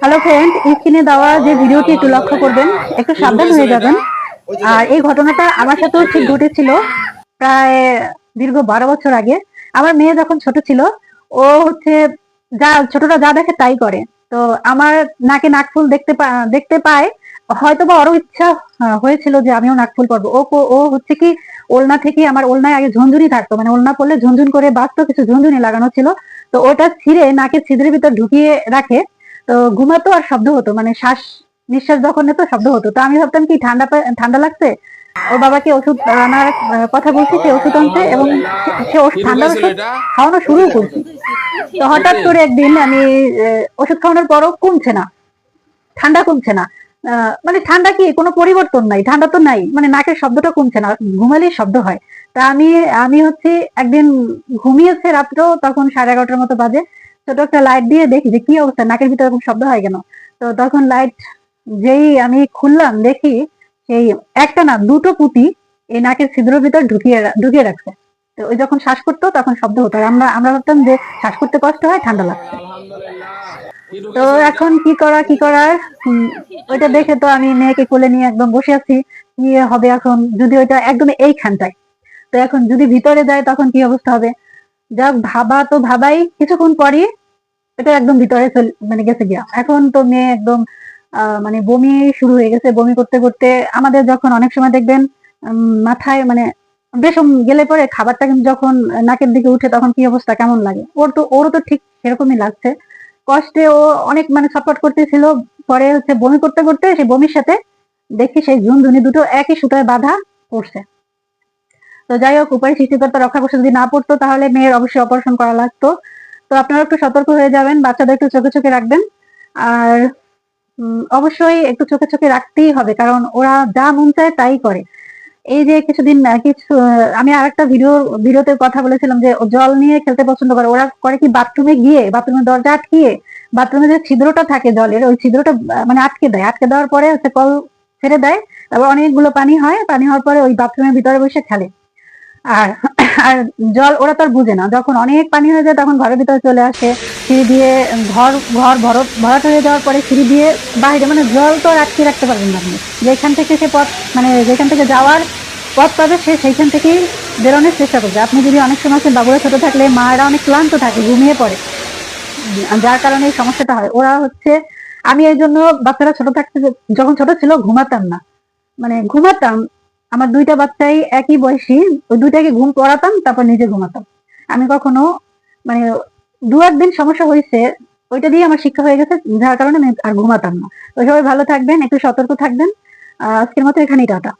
Hello friend স্ক্রিনে দেওয়া যে ভিডিওটি একটু লক্ষ্য করবেন, একটু সাবধান হয়ে যাবেন। আর এই ঘটনাটা আমার সাথেও ঠিক ঘটেছিল প্রায় দীর্ঘ বারো বছর আগে। আমার মেয়ে যখন ছোট ছিল, ও হচ্ছে যা, ছোটরা যা দেখে তাই করে। তো আমার নাকে নাকফুল দেখতে দেখতে পায়। হয়তো বা আরও ইচ্ছা হয়েছিল যে আমিও নাকফুল পরবো ও ও হচ্ছে কি ওলনা থেকে আমার ওলনায় আগে ঝুনঝুনি থাকতো। মানে ওলনা পড়লে ঝুনঝুন করে বাঁচতো, কিছু ঝুনঝুনি লাগানো ছিল। তো ওটা ছিঁড়ে নাকের ছিদ্রের ভিতর ঢুকিয়ে রাখে। তো ঘুমাতো আর শব্দ হতো মানে শ্বাস নিঃশ্বাস যখন নিত শব্দ হতো। তো আমি ভাবতাম কি ঠান্ডা ঠান্ডা লাগছে? ওর বাবাকে ওষুধ আনার কথা বলছি সে ওষুধ আনছে এবং সে- ওষুধ ঠান্ডার ওষুধ খাওয়ানো শুরু করছে। তো হঠাৎ করে একদিন আমি ওষুধ খাওয়ানোর পরও কমছে না। ঠান্ডা কমছে না। মানে ঠান্ডা কি কোনো পরিবর্তন নাই ঠান্ডা তো নাই মানে নাকের শব্দটা কমছে না ঘুমালেই শব্দ হয়। তা আমি আমি হচ্ছে একদিন ঘুমিয়েছে রাত্র তখন সাড়ে এগারোটার মতো বাজে ছোট একটা লাইট দিয়ে দেখি যে কি অবস্থা, নাকের ভিতরে এরকম শব্দ হয় কেন? তো তখন লাইট যেই আমি খুললাম, দেখি সেই একটা না, দুটো পুঁতি এই নাকের ছিদ্রের ভিতর ঢুকিয়ে ঢুকিয়ে রাখছে। তো ওই যখন শ্বাস করতো, তখন শব্দ হতো। আর আমরা আমরা ভাবতাম যে শ্বাস করতে কষ্ট হয়, ঠান্ডা লাগছে। তো এখন কি করা, কি করার? ওইটা দেখে তো আমি মেয়েকে কোলে নিয়ে একদম বসে আছি। কি হবে এখন? যদি ওইটা একদম এইখানটায় তো এখন যদি ভিতরে যায়, তখন কি অবস্থা হবে? যাক, ভাবা তো ভাবাই। কিছুক্ষণ পরই এটা একদম ভিতরে মানে গেছে গিয়া। এখন তো মেয়ে একদম মানে বমি শুরু হয়ে গেছে বমি করতে করতে। আমাদের যখন অনেক সময় দেখবেন মাথায় মানে বেশম গেলে পরে খাবারটা কিন্তু যখন নাকের দিকে উঠে তখন কি অবস্থা, কেমন লাগে? ওর তো, ওরও তো ঠিক সেরকমই লাগছে। কষ্টে ও অনেক মানে ছটফট করতেছিল। পরে হচ্ছে বমি করতে করতে সেই বমির সাথে দেখি সেই ঝুনঝুনি দুটো একই সুতায় বাঁধা পড়ছে। তো যাই হোক উপরে সৃষ্টিকর্তা রক্ষা করছে যদি না পড়তো তাহলে মেয়ের অবশ্যই অপারেশন করা লাগতো। তো আপনারা একটু সতর্ক হয়ে যাবেন, বাচ্চাদের একটু চোখে চোখে রাখবেন। আর অবশ্যই একটু চোখে চোখে রাখতেই হবে, কারণ ওরা যা মন চায় তাই করে। এই যে কিছুদিন কিছু আমি আরেকটা ভিডিও ভিডিওতে কথা বলেছিলাম যে জল নিয়ে খেলতে পছন্দ করে। ওরা করে কি বাথরুমে গিয়ে, বাথরুমের দরজা আটকিয়ে, বাথরুমে যে ছিদ্রটা থাকে জলের, ওই ছিদ্রটা মানে আটকে দেয়। আটকে দেওয়ার পরে হচ্ছে কল ছেড়ে দেয়, তারপর অনেকগুলো পানি হয়, পানি হওয়ার পরে ওই বাথরুমের ভিতরে বসে খেলে। আর আর জল ওরা তো আর বুঝে না। যখন অনেক পানি হয়ে যায়, তখন ঘরের ভিতরে চলে আসে। সিঁড়ি দিয়ে ঘর ঘর ভরট ভরাট হয়ে যাওয়ার পরে সিঁড়ি দিয়ে বাইরে মানে জল তো আর আটকে রাখতে পারবেন না আপনি। যেখান থেকে সে পথ মানে যেখান থেকে যাওয়ার পথ পাবে, সে সেইখান থেকেই বেরোনোর চেষ্টা করবে। আপনি যদি অনেক সময় বাবুরা ছোট থাকলে, মায়েরা অনেক ক্লান্ত থাকে, ঘুমিয়ে পড়ে। যার কারণে এই সমস্যাটা হয়। ওরা হচ্ছে, আমি এই জন্য বাচ্চারা ছোট থাকতে, যখন ছোট ছিল, ঘুমাতাম না। মানে ঘুমাতাম আমার দুইটা বাচ্চাই একই বয়সী, ওই দুইটাকে ঘুম পড়াতাম, তারপর নিজে ঘুমাতাম। আমি কখনো মানে দু একদিন সমস্যা হয়েছে, ওইটা দিয়ে আমার শিক্ষা হয়ে গেছে, যার কারণে আমি আর ঘুমাতাম না। ওই সবাই ভালো থাকবেন, একটু সতর্ক থাকবেন। আজকের মতো এখানেই টাটা।